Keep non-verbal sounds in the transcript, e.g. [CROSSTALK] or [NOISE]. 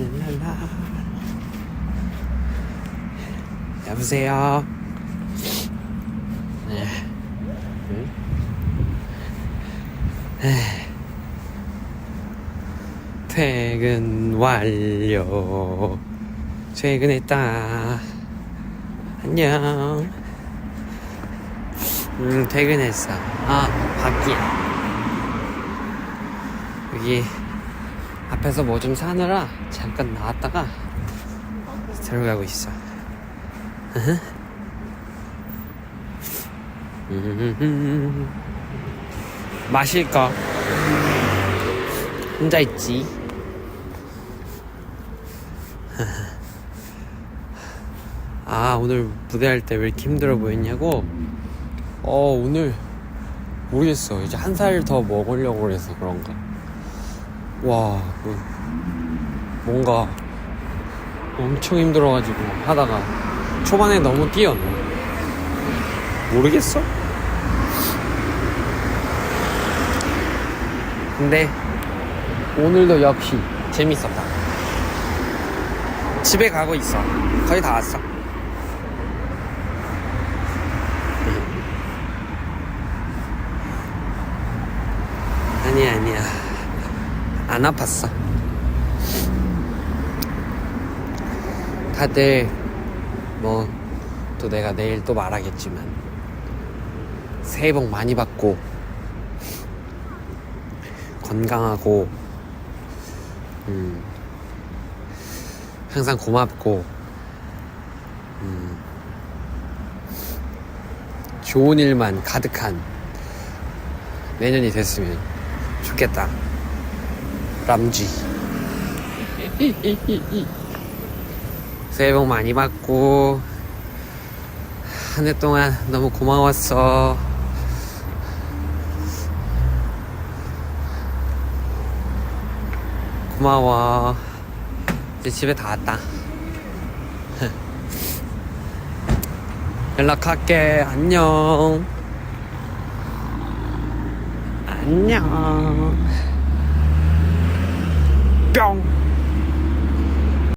랄랄라. 여보세요. 네. 응? 에이. 퇴근 완료. 퇴근했다. 안녕. 음, 퇴근했어. 아, 밖이야. 여기 앞에서 뭐 좀 사느라 잠깐 나왔다가 들어가고 있어. [LAUGHS] 마실 거 혼자 있지. [LAUGHS] 아 오늘 무대할 때 왜 이렇게 힘들어 보였냐고? 어 오늘 모르겠어 이제 한 살 더 먹으려고 그래서 그런가 와 그, 뭔가 엄청 힘들어가지고 하다가 초반에 너무 뛰었네 모르겠어? 근데 오늘도 역시 재밌었다. 집에 가고 있어. 거의 다 왔어. 아니야 아니야 안 아팠어 다들 뭐 또 내가 내일 또 말하겠지만 새해 복 많이 받고 건강하고 음, 항상 고맙고 음, 좋은 일만 가득한 내년이 됐으면 좋겠다. 람쥐. 새해 복 많이 받고 한 해 동안 너무 고마웠어. 고마워. 이제 집에 다 왔다. [LAUGHS] 연락할게. 안녕. 안녕. Gong.